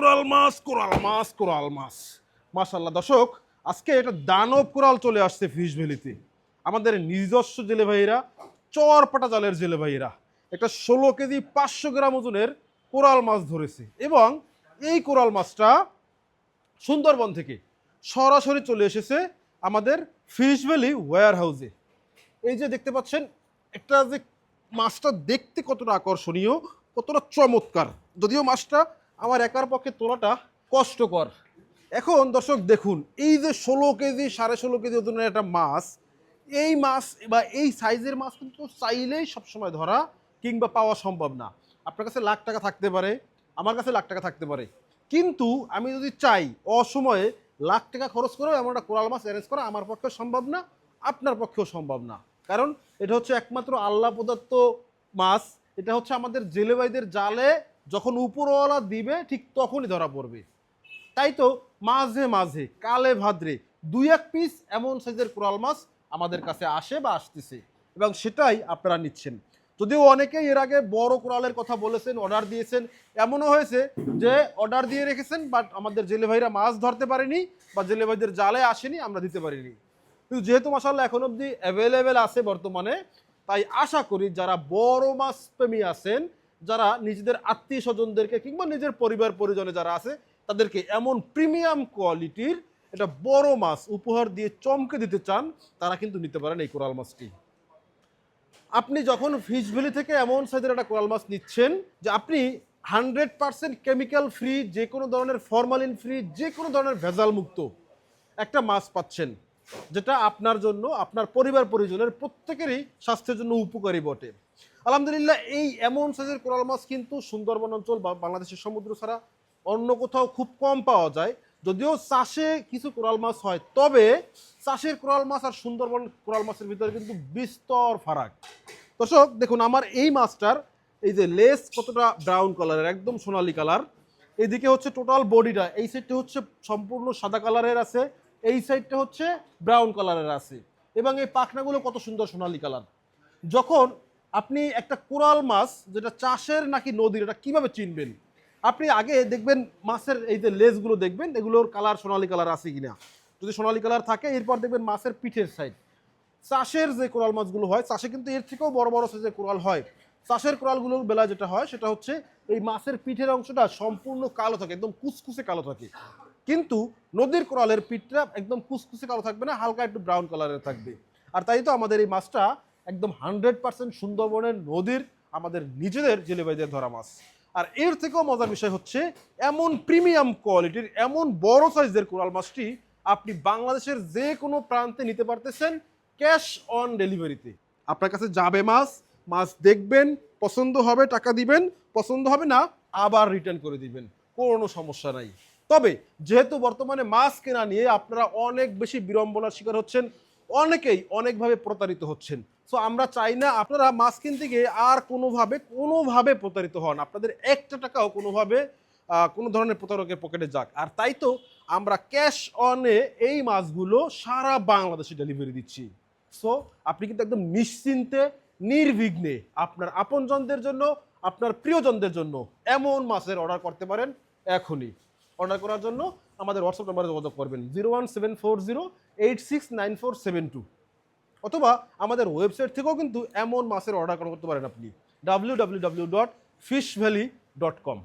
Coral মাছ কোরাল মাছ কোরাল মাছ। মাশাল্লাহ দর্শক, আজকে এটা দানব কোরাল চলে আসছে ফিশ ভ্যালিতে। আমাদের নিজস্ব জেলে ভাইরা চরপাটা জালের জেলে ভাইরা একটা ষোলো কেজি পাঁচশো গ্রাম ওজনের কোরাল মাছ ধরেছে এবং এই কোরাল মাছটা সুন্দরবন থেকে সরাসরি চলে এসেছে আমাদের ফিশ ভ্যালি ওয়্যার হাউসে এই যে দেখতে পাচ্ছেন, একটা যে মাছটা দেখতে কতটা আকর্ষণীয়, কতটা চমৎকার। যদিও মাছটা আমার একার পক্ষে তোলাটা কষ্টকর। এখন দর্শক দেখুন, এই যে ষোলো কেজি, সাড়ে ষোলো কেজি ওজনের একটা মাছ, এই মাছ বা এই সাইজের মাছ কিন্তু চাইলেই সবসময় ধরা কিংবা পাওয়া সম্ভব না। আপনার কাছে লাখ টাকা থাকতে পারে, আমার কাছে লাখ টাকা থাকতে পারে। কিন্তু আমি যদি চাই অসময়ে লাখ টাকা খরচ করে এমন একটা কোরাল মাছ অ্যারেঞ্জ করা আমার পক্ষে সম্ভব না, আপনার পক্ষেও সম্ভব না। কারণ এটা হচ্ছে একমাত্র আল্লাহ প্রদত্ত মাছ, এটা হচ্ছে আমাদের জেলেবাইদের জালে যখন উপরওয়ালা দিবে, ঠিক তখনই ধরা পড়বে। তাই তো মাঝে মাঝে, কালে ভাদ্রে দুই এক পিস এমন সাইজের কোরাল মাছ আমাদের কাছে আসে বা আসতেছে। এবং সেটাই আপনারা নিচ্ছেন। যদিও অনেকেই এর আগে বড় কোরালের কথা বলেছেন, অর্ডার দিয়েছেন। এমনও হয়েছে যে অর্ডার দিয়ে রেখেছেন, বাট আমাদের জেলে ভাইরা মাছ ধরতে পারেনি বা জেলে ভাইদের জালে আসেনি, আমরা দিতে পারিনি। কিন্তু যেহেতু মাসাল্লাহ এখন অবধি অ্যাভেলেবেল আছে বর্তমানে, তাই আশা করি যারা বড় মাছ প্রেমী আছেন যারা নিজেদের আত্মীয় স্বজনদেরকে কিংবা নিজের পরিবার পরিজনে যারা আছে, তাদেরকে এমন প্রিমিয়াম কোয়ালিটির এটা বড় মাছ উপহার দিয়ে চমকে দিতে চান, তারা কিন্তু নিতে পারেন এই কোরাল মাছটি। আপনি যখন ফিশ ভ্যালি থেকে এমন সাইজের একটা কোরাল মাছ নিচ্ছেন যে আপনি হান্ড্রেড পার্সেন্ট কেমিক্যাল ফ্রি, যে কোনো ধরনের ফরমালিন ফ্রি, যে কোনো ধরনের ভেজাল মুক্ত একটা মাছ পাচ্ছেন, যেটা আপনার জন্য, আপনার পরিবার পরিজনের প্রত্যেকেরই স্বাস্থ্যের জন্য উপকারী বটে। আলহামদুলিল্লাহ, এই এমন সাইজের কোরাল মাছ কিন্তু সুন্দরবন অঞ্চল বা বাংলাদেশের সমুদ্র ছাড়া অন্য কোথাও খুব কম পাওয়া যায়। যদিও চাষে কিছু কোরাল মাছ হয়, তবে চাষের কোরাল মাছ আর সুন্দরবন কোরাল মাছের ভিতরে কিন্তু বিস্তর ফারাক। দর্শক, দেখুন আমার এই মাছটার, এই যে লেস কতটা ব্রাউন কালারের, একদম সোনালি কালার। এইদিকে হচ্ছে টোটাল বডিটা, এই সাইডটা হচ্ছে সম্পূর্ণ সাদা কালারের আছে, এই সাইডটা হচ্ছে ব্রাউন কালারের আছে। এবং এই পাখনাগুলো কত সুন্দর সোনালি কালার। যখন আপনি একটা কোরাল মাছ যেটা চাষের নাকি নদীর, এটা কীভাবে চিনবেন? আপনি আগে দেখবেন মাছের এই যে লেজগুলো দেখবেন, এগুলোর কালার সোনালী কালার আছে কিনা। যদি সোনালী কালার থাকে, এরপর দেখবেন মাছের পিঠের সাইড চাষের যে কোরাল মাছগুলো হয়, চাষে কিন্তু এর থেকেও বড় বড় সাইজের কোরাল হয়। চাষের কোরালগুলোর বেলা যেটা হয়, সেটা হচ্ছে এই মাছের পিঠের অংশটা সম্পূর্ণ কালো থাকে, একদম কুচকুচে কালো থাকে। কিন্তু নদীর কোরালের পিঠটা একদম কুচকুচে কালো থাকবে না, হালকা একটু ব্রাউন কালারের থাকবে। আর তাই তো আমাদের এই মাছটা একদম হান্ড্রেড পার্সেন্ট সুন্দরবনের নদীর আমাদের নিজেদের জেলেবাইদের ধরা মাছ। আর এর থেকেও মজার বিষয় হচ্ছে, এমন প্রিমিয়াম কোয়ালিটির, এমন বড় সাইজের কোরাল মাছটি আপনি বাংলাদেশের যে কোনো প্রান্তে নিতে পারতেছেন ক্যাশ অন ডেলিভারিতে। আপনার কাছে যাবে মাছ মাছ দেখবেন, পছন্দ হবে টাকা দিবেন, পছন্দ হবে না, আবার রিটার্ন করে দিবেন, কোনো সমস্যা নাই। তবে যেহেতু বর্তমানে মাছ কেনা নিয়ে আপনারা অনেক বেশি বিড়ম্বনার শিকার হচ্ছেন অনেকেই অনেকভাবে প্রতারিত হচ্ছেন। সো আমরা চাই না আপনারা মাছ কিনতে গিয়ে আর কোনোভাবে কোনোভাবে প্রতারিত হন। আপনাদের একটা টাকাও কোনোভাবে কোনো ধরনের প্রতারকের পকেটে যাক। আর তাই তো আমরা ক্যাশ অনে এই মাছগুলো সারা বাংলাদেশে ডেলিভারি দিচ্ছি। সো আপনি কিন্তু একদম নিশ্চিন্তে, নির্বিঘ্নে আপনার আপনজনদের জন্য, আপনার প্রিয়জনদের জন্য এমন মাছের অর্ডার করতে পারেন এখনই। অর্ডার করার জন্য আমাদের হোয়াটসঅ্যাপ নম্বরে যোগাযোগ করবেন। Zero one seven four zero eight six nine four seven two অথবা আমাদের ওয়েবসাইট থেকেও কিন্তু এমন মাসের অর্ডার করতে পারেন আপনি। W W W dot fish valley dot com